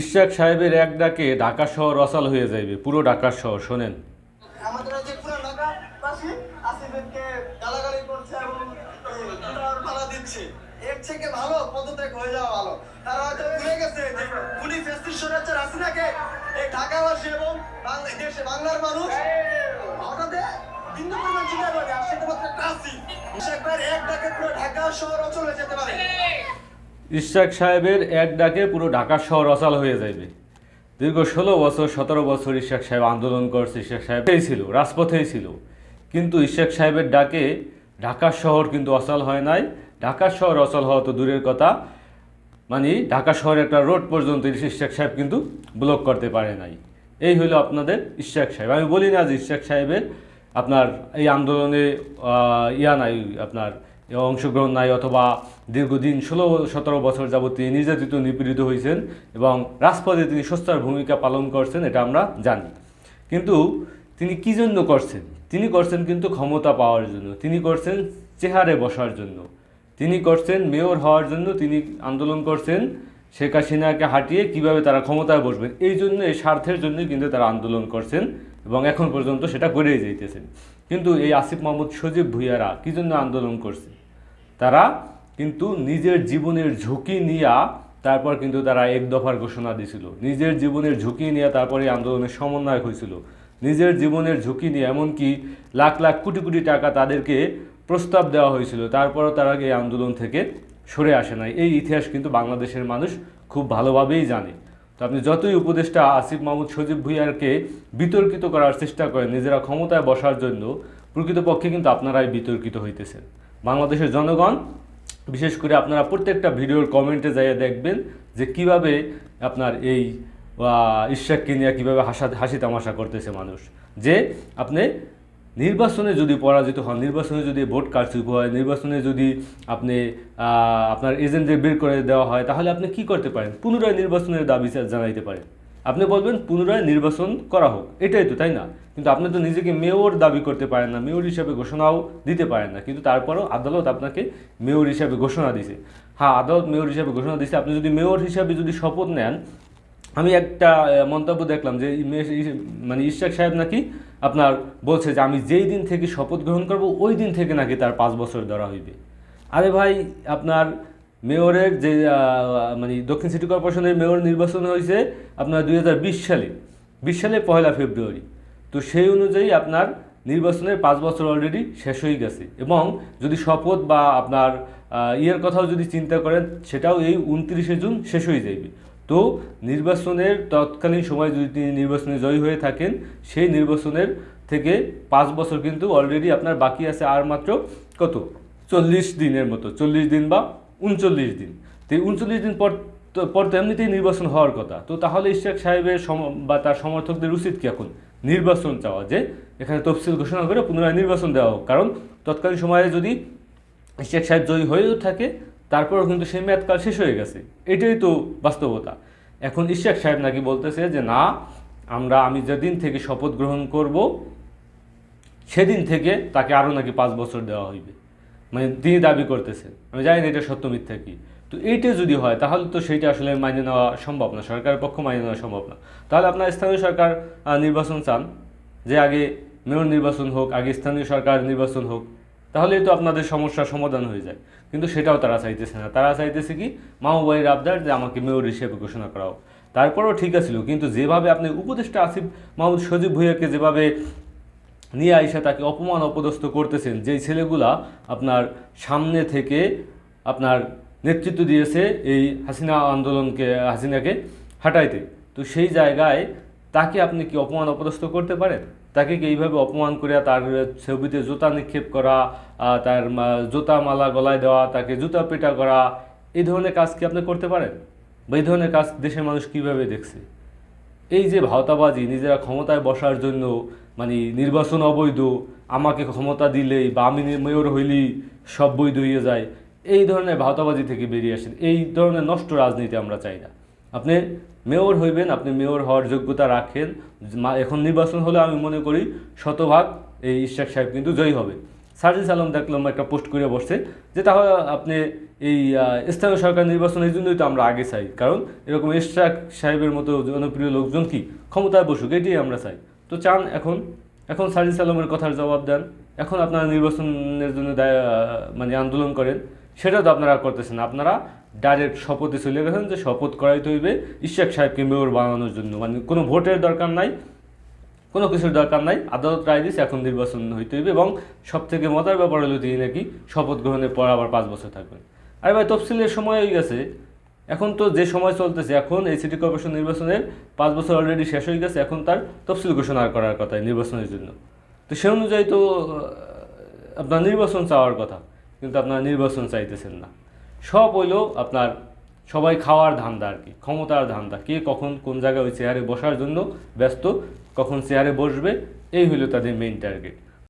ইশরাক সাহেবের এক ডাকে ঢাকা শহর অসাল হয়ে যাইবে। পুরো ঢাকা শহর, শোনেন। আমাদের পুরো করছে এর থেকে ভালো হয়ে যাওয়া ভালো। তারা গেছে এই ঢাকাবাসী এবং বাংলার করে এক ডাকে পুরো ঢাকা শহর অচল হয়ে যেতে পারে। ইশরাক সাহেবের এক ডাকে পুরো ঢাকা শহর অসাল হয়ে যাবে দীর্ঘ ষোলো বছর, সতেরো বছর ইশরাক সাহেব আন্দোলন করছে। ইশরাক সাহেবই ছিল, রাজপথেই ছিল। কিন্তু ইশরাক সাহেবের ডাকে ঢাকা শহর কিন্তু অচল হয় নাই। ঢাকা শহর অচল হওয়া তো দূরের কথা। মানে ঢাকা শহরের একটা রোড পর্যন্ত ইশরাক সাহেব কিন্তু ব্লক করতে পারে নাই। এই হলো আপনাদের ইশরাক সাহেব। আমি বলি না যে ইশরাক সাহেবের আপনার এই আন্দোলনে ইয়া নাই আপনার অংশগ্রহণ নাই অথবা দীর্ঘদিন ষোলো সতেরো বছর যাবত তিনি নির্যাতিত, নিপীড়িত হয়েছেন এবং রাজপথে তিনি সস্তার ভূমিকা পালন করছেন, এটা আমরা জানি। কিন্তু তিনি কী জন্য করছেন? তিনি করছেন কিন্তু ক্ষমতা পাওয়ার জন্য, তিনি করছেন চেহারে বসার জন্য। তিনি করছেন মেয়র হওয়ার জন্য, তিনি আন্দোলন করছেন শেখ হাসিনাকে হাঁটিয়ে কীভাবে তারা ক্ষমতায় বসবেন, এই জন্য, এই স্বার্থের জন্য কিন্তু তারা আন্দোলন করছেন এবং এখন পর্যন্ত সেটা করেই যাইতেছেন। কিন্তু এই আসিফ মাহমুদ সজীব ভুইয়ারা কী জন্য আন্দোলন করছে তারা কিন্তু নিজের জীবনের ঝুঁকি নিয়া তারপর কিন্তু তারা এক দফার ঘোষণা দিয়েছিল নিজের জীবনের ঝুঁকি নিয়ে তারপরে আন্দোলনের সমন্বয় হয়েছিল নিজের জীবনের ঝুঁকি নিয়ে এমনকি লাখ লাখ কোটি কোটি টাকা তাদেরকে প্রস্তাব দেওয়া হয়েছিল তারপরও তারা এই আন্দোলন থেকে সরে আসে নাই। এই ইতিহাস কিন্তু বাংলাদেশের মানুষ খুব ভালোভাবেই জানে। তো আপনি যতই উপদেষ্টা আসিফ মাহমুদ সজীব ভুইয়ারকে বিতর্কিত করার চেষ্টা করেন, নিজেরা ক্ষমতায় বসার জন্য প্রকৃতপক্ষে কিন্তু আপনারাই বিতর্কিত হইতেছেন। বাংলাদেশের জনগণ, বিশেষ করে আপনারা প্রত্যেকটা ভিডিওর কমেন্টে যাইয়ে দেখবেন যে কীভাবে আপনার এই ঈশ্বরকে নিয়ে কীভাবে হাসা, হাসি তামাশা করতেছে মানুষ। যে আপনি নির্বাচনে যদি পরাজিত হন, নির্বাচনে যদি ভোট কারচুপ হয়, নির্বাচনে যদি আপনি আপনার এজেন্টদের বের করে দেওয়া হয়, তাহলে আপনি কি করতে পারেন? পুনরায় নির্বাচনের দাবি জানাইতে পারেন। আপনি বলবেন পুনরায় নির্বাচন করা হোক, এটাই তো, তাই না? কিন্তু আপনি তো নিজেকে মেয়র দাবি করতে পারেন না, মেয়র হিসাবে ঘোষণাও দিতে পারেন না, কিন্তু তারপরও আদালত আপনাকে মেয়র হিসাবে ঘোষণা দিছে। হ্যাঁ আদালত মেয়র হিসাবে ঘোষণা দিছে, আপনি যদি মেয়র হিসাবে যদি শপথ নেন, আমি একটা মন্তব্য দেখলাম যে মানে ইশাক সাহেব নাকি আপনার বলছে যে আমি যেই দিন থেকে শপথ গ্রহণ করব, ওই দিন থেকে নাকি তার পাঁচ বছর ধরা হইবে। আরে ভাই, আপনার মেয়রের যে মানে দক্ষিণ সিটি কর্পোরেশনের মেয়র নির্বাচন হয়েছে আপনার দুই হাজার বিশ সালে বিশ সালে পয়লা ফেব্রুয়ারি। তো সেই অনুযায়ী আপনার নির্বাচনের পাঁচ বছর অলরেডি শেষ হয়ে গেছে। এবং যদি শপথ বা আপনার ইয়ের কথাও যদি চিন্তা করেন, সেটাও এই উনত্রিশে জুন শেষ হয়ে যাবে। তো নির্বাচনের তৎকালীন সময় যদি তিনি নির্বাচনে জয়ী হয়ে থাকেন, সেই নির্বাচনের থেকে পাঁচ বছর কিন্তু অলরেডি আপনার বাকি আছে আর মাত্র কত? চল্লিশ দিনের মতো, চল্লিশ দিন বা উনচল্লিশ দিন। তো উনচল্লিশ দিন পর পর তো এমনিতেই নির্বাচন হওয়ার কথা। তো তাহলে ইশাক সাহেবের সম- বা তার সমর্থকদের উচিত কি এখন? নির্বাচন চাওয়া, যে এখানে তফসিল ঘোষণা করে পুনরায় নির্বাচন দেওয়া হোক। কারণ তৎকালীন সময়ে যদি শেখ সাহেব জয়ী হয়েও থাকে, তারপরও কিন্তু সেই মেয়াদকাল শেষ হয়ে গেছে। এটাই তো বাস্তবতা। এখন ইশাক সাহেব নাকি বলতেছে যে, না, আমরা, আমি যেদিন থেকে শপথ গ্রহণ করব, সেদিন থেকে তাকে আরও নাকি পাঁচ বছর দেওয়া হইবে। মানে তিনি দাবি করতেছেন আমি জানি না এটা সত্য মিথ্যা কি। তো এইটা যদি হয়, তাহলে তো সেইটা আসলে মাইনে নেওয়া সম্ভব না, সরকারের পক্ষ মাইনে নেওয়া সম্ভব না। তাহলে আপনার স্থানীয় সরকার নির্বাচন চান, যে আগে মেয়র নির্বাচন হোক, আগে স্থানীয় সরকার নির্বাচন হোক, তাহলেই তো আপনাদের সমস্যার সমাধান হয়ে যায়। কিন্তু সেটাও তারা চাইতেছে না। তারা চাইতেছে কি মামুবাইয়ের আবদার যে আমাকে মেয়র হিসেবে ঘোষণা করা হোক তারপরেও ঠিক আছিল কিন্তু যেভাবে আপনি উপদেষ্টা আসিফ মাহমুদ সজীব ভুইয়াকে যেভাবে নিয়ে আইসা তাকে অপমান অপদস্থ করতেছেন। যেই ছেলেগুলা আপনার সামনে থেকে আপনার নেতৃত্ব দিয়েছে এই হাসিনা আন্দোলনকে, হাসিনাকে হাঁটাইতে। তো সেই জায়গায় তাকে আপনি কি অপমান অপদস্থ করতে পারেন? তাকে কি এইভাবে অপমান করে তার ছবিতে জুতা নিক্ষেপ করা তার জুতা মালা গলায় দেওয়া, তাকে জুতা পেটা করা, এই ধরনের কাজ কি আপনি করতে পারেন? বা এই ধরনের কাজ দেশের মানুষ কীভাবে দেখছে? এই যে ভাওতাবাজি, নিজেরা ক্ষমতায় বসার জন্য মানে নির্বাচন অবৈধ, আমাকে ক্ষমতা দিলেই বা আমি মেয়র হইলেই সব বৈধ হয়ে যায়। এই ধরনের ভাওতাবাজি থেকে বেরিয়ে আসেন। এই ধরনের নষ্ট রাজনীতি আমরা চাই না। আপনি মেয়র হইবেন, আপনি মেয়র হওয়ার যোগ্যতা রাখেন। এখন নির্বাচন হলে আমি মনে করি শতভাগ এই ইশাক সাহেব কিন্তু জয়ী হবে। সার্জিস আলম দেখলাম একটা পোস্ট করে বসছে যে তাহলে আপনি এই স্থানীয় সরকার নির্বাচন এই জন্যই তো আমরা আগে চাই। কারণ এরকম ইশরাক সাহেবের মতো জনপ্রিয় লোকজন কি? ক্ষমতায় বসুক, এটাই আমরা চাই। তো চান এখন। এখন সার্জিস আলমের কথার জবাব দেন। এখন আপনারা নির্বাচনের জন্য মানে আন্দোলন করেন। সেটা তো আপনারা করতেছেন আপনারা ডাইরেক্ট শপথে চলে গেছেন যে শপথ করাইতে হইবে ইশাক সাহেবকে মেয়র বানানোর জন্য। মানে কোনো ভোটের দরকার নাই, কোনো কিছুর দরকার নাই। আদালত রায় দিচ্ছে এখন নির্বাচন হইতে হইবে এবং সব থেকে মজার ব্যাপার হলো তিনি নাকি শপথ গ্রহণের পর আবার পাঁচ বছর থাকবেন। আরে ভাই, তফসিলের সময় হয়ে গেছে। এখন তো যে সময় চলতেছে, এখন এই সিটি কর্পোরেশন নির্বাচনের পাঁচ বছর অলরেডি শেষ হয়ে গেছে, এখন তার তফসিল ঘোষণা করার কথা নির্বাচনের জন্য। তো সে অনুযায়ী তো আপনার নির্বাচন চাওয়ার কথা, কিন্তু আপনারা নির্বাচন চাইতেছেন না। সব হইল আপনার সবাই খাওয়ার ধান্দা আর কি, ক্ষমতার ধান্দা, কে কখন কোন জায়গায় ওই চেয়ারে বসার জন্য ব্যস্ত, কখন চেয়ারে বসবে, এই হইল তাদের মেইন টার্গেট